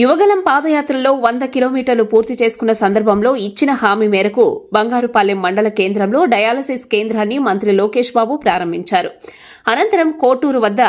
యువగలం పాదయాత్రలో వంద కిలోమీటర్లు పూర్తి చేసుకున్న సందర్భంలో ఇచ్చిన హామీ మేరకు బంగారుపాలెం మండల కేంద్రంలో డయాలసిస్ కేంద్రాన్ని మంత్రి లోకేష్ బాబు ప్రారంభించారు. అనంతరం కోటూరు వద్ద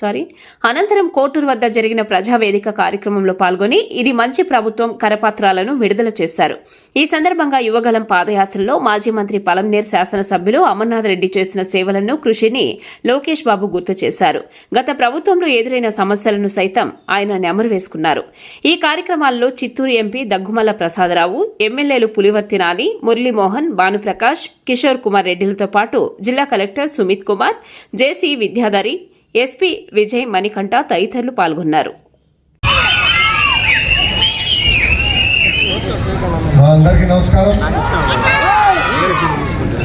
సారీ. అనంతరం కోటూరు వద్ద జరిగిన ప్రజావేదిక కార్యక్రమంలో పాల్గొని ఇది మంచి ప్రభుత్వం కరపత్రాలను విడుదల చేశారు. ఈ సందర్భంగా యువగలం పాదయాత్రలో మాజీ మంత్రి పలంనేర్ శాసనసభ్యులు అమర్నాథ్ రెడ్డి చేసిన సేవలను కృషిని లోకేష్ బాబు గుర్తు చేశారు. గత ప్రభుత్వంలో ఎదురైన సమస్యలను సైతం ఆయన నెమరు వేసుకున్నారు ఈ కార్యక్రమాల్లో చిత్తూరు ఎంపీ దగ్గుమల్ల ప్రసాదరావు ఎమ్మెల్యేలు పులివర్తి నాని మురళీమోహన్ భానుప్రకాష్ కిషోర్ కుమార్ రెడ్డిలతో పాటు జిల్లా collector Sumit Kumar JC Vidyadhari SP Vijay Manikanta తదితరులు పాల్గొన్నారు. అందరికీ నమస్కారం.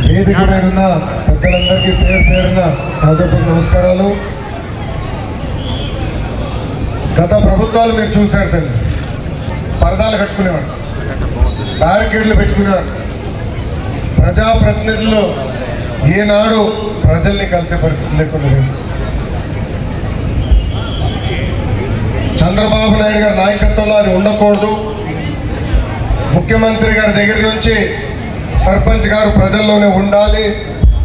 వేదిక పెద్దలందరికీ పేరు పేరున నమస్కారాలు. గత ప్రభుత్వాలు మీరు చూశారు తల్లి పరదాలు కట్టుకునేవారు బ్యారికేడ్లు పెట్టుకునేవారు. ప్రజాప్రతినిధులు ఏనాడు ప్రజల్ని కలిసే పరిస్థితి లేకుండా చంద్రబాబు నాయుడు గారి నాయకత్వంలో అది ఉండకూడదు. ముఖ్యమంత్రి గారి దగ్గర నుంచి సర్పంచ్ గారు ప్రజల్లోనే ఉండాలి.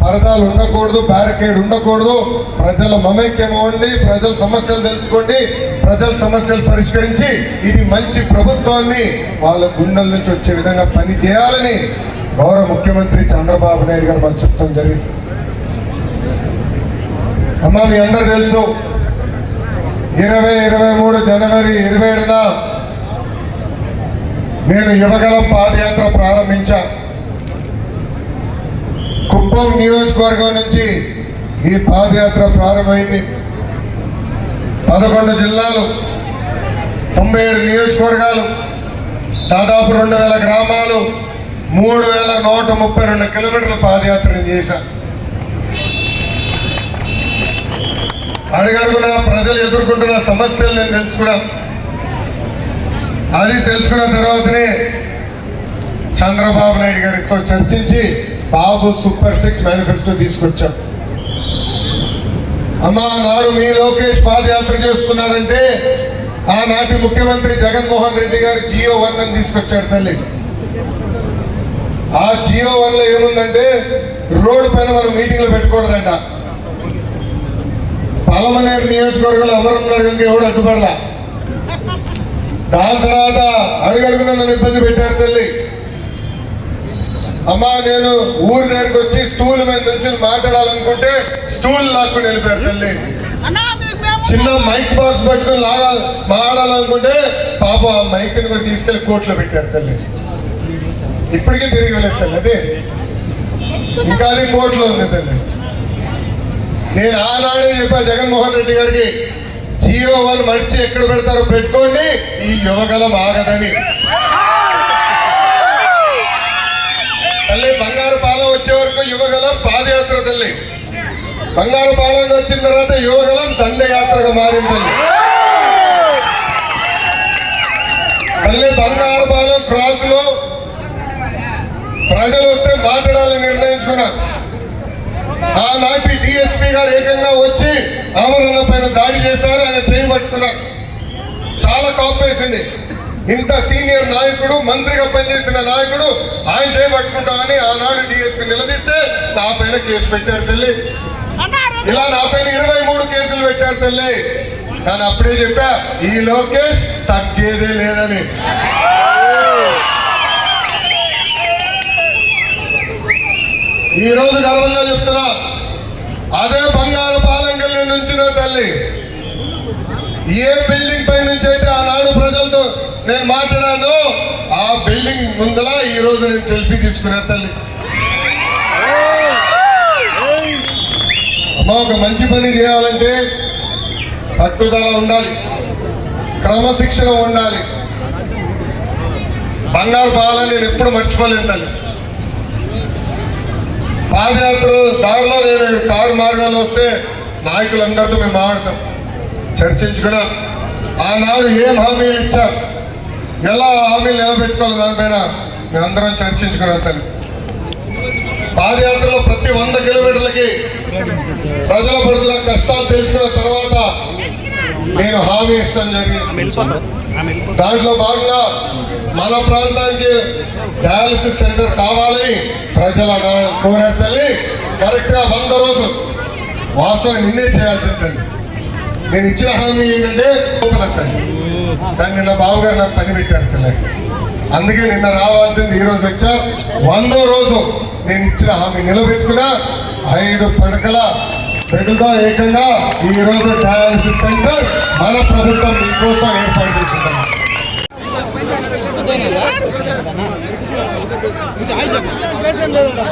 పరదాలు ఉండకూడదు బ్యారికేడ్ ఉండకూడదు. ప్రజల మమైక్యం ఉండి ప్రజల సమస్యలు తెలుసుకోండి ప్రజల సమస్యలు పరిష్కరించి ఇది మంచి ప్రభుత్వాన్ని వాళ్ళ గుండెల నుంచి వచ్చే విధంగా పని చేయాలని గౌరవ ముఖ్యమంత్రి చంద్రబాబు నాయుడు గారు మాకు చెప్తాం జరిగింది. అమ్మా మీ అందరు తెలుసు ఇరవై ఇరవై మూడు జనవరి ఇరవై ఏడున నేను యువగలం పాదయాత్ర ప్రారంభించా. కుప్పం నియోజకవర్గం నుంచి ఈ పాదయాత్ర ప్రారంభమైంది. పదకొండు జిల్లాలు తొంభై ఏడు నియోజకవర్గాలు దాదాపు రెండు వేల గ్రామాలు మూడు వేల నూట ముప్పై రెండు కిలోమీటర్ల పాదయాత్ర చేశాను అడగడుగున ప్రజలు ఎదుర్కొంటున్న సమస్యలు నేను తెలుసుకున్నా అది తెలుసుకున్న తర్వాతనే చంద్రబాబు నాయుడు గారితో చర్చించి బాబు సూపర్ సిక్స్ మేనిఫెస్టో తీసుకొచ్చాం. అమ్మా నాడు మీ లోకేష్ పాదయాత్ర చేస్తున్నాడంటే ఆనాటి ముఖ్యమంత్రి జగన్మోహన్ రెడ్డి గారు జియో వన్ అని తీసుకొచ్చాడు తల్లి. ఆ జియో వన్లో ఏముందంటే రోడ్డు పైన మనం మీటింగ్లు పెట్టకూడదంట పలమనేరు నియోజకవర్గంలో ఎవరున్నాడు కనుక ఎవడు అడ్డుపడలా? దాని తర్వాత అడుగడుగున నన్ను ఇబ్బంది పెట్టారు తల్లి. అమ్మా నేను ఊరి దగ్గరికి వచ్చి స్టూల్ మీద నుంచి మాట్లాడాలనుకుంటే స్టూల్ లాక్కుని వెళ్ళిపోయారు తల్లి. చిన్న మైక్ బాక్స్ పట్టుకుని లాగాలి మాట్లాడాలనుకుంటే పాప ఆ మైక్ని కూడా తీసుకెళ్ళి కోర్టులో పెట్టారు తల్లి. ఇప్పటికీ తిరిగి వెళ్ళేది తల్లి అదే. ఇంకా అది కోర్టులో ఉంది తల్లి. నేను ఆనాడే చెప్పా జగన్మోహన్ రెడ్డి గారికి జియో వన్ మర్చి ఎక్కడ పెడతారో పెట్టుకోండి ఈ యువగలం ఆగదని. తల్లి బంగారు పాలెం వచ్చే వరకు యువగలం పాదయాత్ర తల్లి. బంగారు పాలెం వచ్చిన తర్వాత యువగలం దండయాత్రగా మారింది తల్లి. తల్లి బంగారు పాలెం క్రాస్లో ప్రజలు వస్తే మాట్లాడాలని నిర్ణయించుకున్నాను ఆనాటి డిఎస్పీ గారు ఏకంగా వచ్చి ఆమరణ పైన దాడి చేశారు ఆయన చేయబట్టుకున్నారు చాలా కాపేసింది ఇంత సీనియర్ నాయకుడు మంత్రిగా పనిచేసిన నాయకుడు ఆయన చేయబట్టుకుంటామని ఆనాడు డిఎస్పీ నిలదీస్తే నా పైన కేసు పెట్టారు తల్లి. ఇలా నా పైన ఇరవై మూడు కేసులు పెట్టారు తల్లి. కానీ అప్పుడే చెప్పా ఈ లోకేష్ తగ్గేదే లేదని. ఈ రోజు గర్వంగా చెప్తున్నా. అదే బంగారు పాలంకెళ్ళి నుంచిన తల్లి. ఏ బిల్డింగ్ పై నుంచి అయితే ఆనాడు ప్రజలతో నేను మాట్లాడాను ఆ బిల్డింగ్ ముందల ఈ రోజు నేను సెల్ఫీ తీసుకునే తల్లి. అమ్మ ఒక మంచి పని చేయాలంటే పట్టుదల ఉండాలి. క్రమశిక్షణ ఉండాలి. బంగారు పాలని నేను ఎప్పుడు మర్చిపోలేను తల్లి. పాదయాత్ర దారిలో నేను కారు మార్గాల్లో వస్తే నాయకులందరితో మేము మాట్లాడతాం. చర్చించుకున్నాం. ఆనాడు ఏం హామీలు ఇచ్చాం? ఎలా హామీలు నిలబెట్టుకోవాలి దానిపైన మేమందరం చర్చించుకున్నాం తల్లి. పాదయాత్రలో ప్రతి వంద కిలోమీటర్లకి ప్రజల పడుతున్న కష్టాలు తెలుసుకున్న తర్వాత నేను హామీ ఇస్తాను జరిగింది. దాంట్లో భాగంగా మన ప్రాంతానికి డయాలసిస్ సెంటర్ కావాలని ప్రజల కోరే తల్లి కరెక్ట్గా వంద రోజులు. వాస్తవం నిన్నే చేయాల్సింది తల్లి. నేను ఇచ్చిన హామీ ఏంటంటే తల్లి. కానీ నిన్న బావగారు నాకు పని పెట్టారు తల్లి. అందుకే నిన్న రావాల్సింది ఈ రోజు వచ్చా. వందో రోజు నేను ఇచ్చిన హామీ నిలబెట్టుకున్నా. ఐదు పడకల బెడ్తో ఏకంగా ఈ రోజు డయాలసిస్ సెంటర్ మన ప్రభుత్వం మీకోసం ఏర్పాటు చేసింది. చేసిందమ్మా